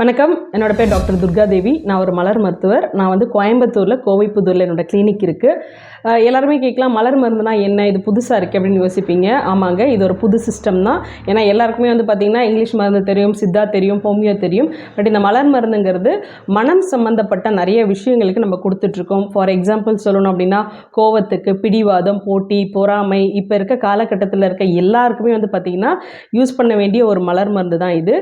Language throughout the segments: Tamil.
வணக்கம். என்னோட பேர் டாக்டர் துர்கா தேவி நான் ஒரு மலர் மருத்துவர். நான் வந்து கோயம்புத்தூரில் கோவைப்புதூரில் என்னோட கிளினிக் இருக்குது எல்லாருமே கேட்கலாம் மலர் மருந்துனா என்ன? இது புதுசாக இருக்குது அப்படின்னு யோசிப்பீங்க. ஆமாங்க இது ஒரு புது சிஸ்டம் தான். ஏன்னா எல்லாருக்குமே வந்து பார்த்திங்கன்னா இங்கிலீஷ் மருந்து தெரியும் சித்தா தெரியும் ஹோமியோ தெரியும். பட் இந்த மலர் மருந்துங்கிறது மனம் சம்மந்தப்பட்ட நிறைய விஷயங்களுக்கு நம்ம கொடுத்துட்ருக்கோம். ஃபார் எக்ஸாம்பிள் சொல்லணும் அப்படின்னா கோவத்துக்கு பிடிவாதம் போட்டி பொறாமை இப்போ இருக்க காலகட்டத்தில் இருக்க எல்லாருக்குமே வந்து பார்த்திங்கன்னா யூஸ் பண்ண வேண்டிய ஒரு மலர் மருந்து தான் இது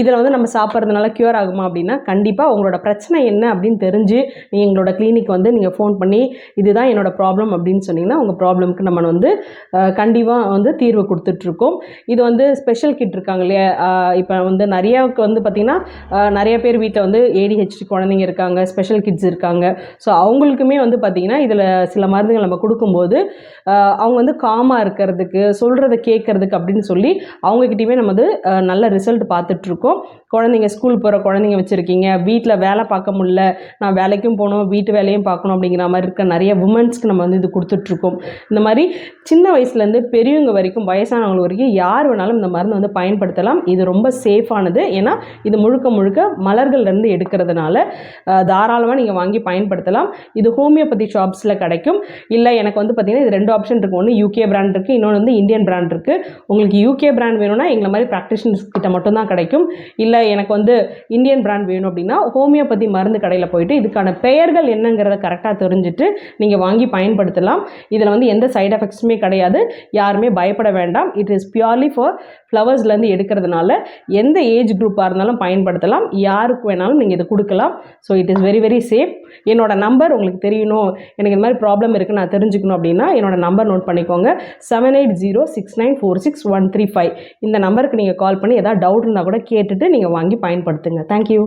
இதில் வந்து நம்ம சாப்பிட்றதுனால க்யூர் ஆகுமா அப்படின்னா கண்டிப்பாக உங்களோட பிரச்சனை என்ன அப்படின்னு தெரிஞ்சு நீங்கள் எங்களோட கிளினிக் வந்து நீங்கள் ஃபோன் பண்ணி இதுதான் என்னோட ப்ராப்ளம் அப்படின்னு சொன்னீங்கன்னா உங்கள் ப்ராப்ளம்க்கு நம்ம வந்து கண்டிப்பாக வந்து தீர்வு கொடுத்துட்ருக்கோம். இது வந்து ஸ்பெஷல் கிட் இருக்காங்க இல்லையா? இப்போ வந்து நிறையாவுக்கு வந்து பார்த்திங்கன்னா நிறைய பேர் வீட்டில் வந்து ஏடிஹெச்டி குழந்தைங்க இருக்காங்க ஸ்பெஷல் கிட்ஸ் இருக்காங்க. ஸோ அவங்களுக்குமே வந்து பார்த்திங்கன்னா இதில் சில மருந்துகள் நம்ம கொடுக்கும்போது அவங்க வந்து காமாக இருக்கிறதுக்கு சொல்கிறத கேட்கறதுக்கு அப்படின்னு சொல்லி அவங்கக்கிட்டையுமே நம்ம வந்து நல்ல ரிசல்ட் பார்த்துட்ருக்கோம். குழந்தைங்க ஸ்கூல் ஸ்கூல் போகிற குழந்தைங்க வச்சுருக்கீங்க. வீட்டில் வேலை பார்க்க முடில நான் வேலைக்கும் போகணும் வீட்டு வேலையும் பார்க்கணும் அப்படிங்கிற மாதிரி இருக்க நிறைய உமன்ஸ்க்கு நம்ம வந்து இது கொடுத்துட்ருக்கோம். இந்த மாதிரி சின்ன வயசுலேருந்து பெரியவங்க வரைக்கும் வயசானவங்க வரைக்கும் யார் வேணாலும் இந்த மருந்து வந்து பயன்படுத்தலாம். இது ரொம்ப சேஃபானது ஏன்னா இது முழுக்க முழுக்க மலர்கள்லேருந்து எடுக்கிறதுனால தாராளமாக நீங்கள் வாங்கி பயன்படுத்தலாம். இது ஹோமியோபதி ஷாப்ஸில் கிடைக்கும். இல்லை எனக்கு வந்து பார்த்திங்கன்னா இது ரெண்டு ஆப்ஷன் இருக்குது ஒன்று யூகே பிராண்ட் இருக்குது இன்னொன்று வந்து இந்தியன் பிராண்ட் இருக்குது உங்களுக்கு யூகே பிராண்ட் வேணும்னா எங்களை மாதிரி ப்ராக்டிஷன்ஸ் கிட்ட மட்டும்தான் கிடைக்கும். இல்லை எனக்கு வந்து இந்தியன் பிராண்ட் வேணும் அப்படின்னா ஹோமியோபதி மருந்து கடையில் போயிட்டு இதுக்கான பெயர்கள் என்னங்கிறத கரெக்டாக தெரிஞ்சுட்டு நீங்கள் வாங்கி பயன்படுத்தலாம். இதில் வந்து எந்த சைடு எஃபெக்ட்ஸுமே கிடையாது. யாருமே பயப்பட வேண்டாம். இட் இஸ் பியூர்லி ஃபார் ஃப்ளவர்ஸ்லேருந்து எடுக்கிறதுனால எந்த ஏஜ் குரூப்பாக இருந்தாலும் பயன்படுத்தலாம். யாருக்கு வேணாலும் நீங்கள் இதை கொடுக்கலாம். So it is very very safe என்னோட நம்பர் உங்களுக்கு தெரியணும். எனக்கு இந்த மாதிரி ப்ராப்ளம் இருக்குது நான் தெரிஞ்சுக்கணும் அப்படின்னா என்னோட நம்பர் நோட் பண்ணிக்கோங்க. Seven eight zero six nine four six one three five இந்த நம்பருக்கு நீங்கள் கால் பண்ணி எதாவது டவுட் இருந்தால் கூட கேட்டுட்டு நீங்கள் வாங்கி ఉపయోగపడుతుందిగా థ్యాంక్ యూ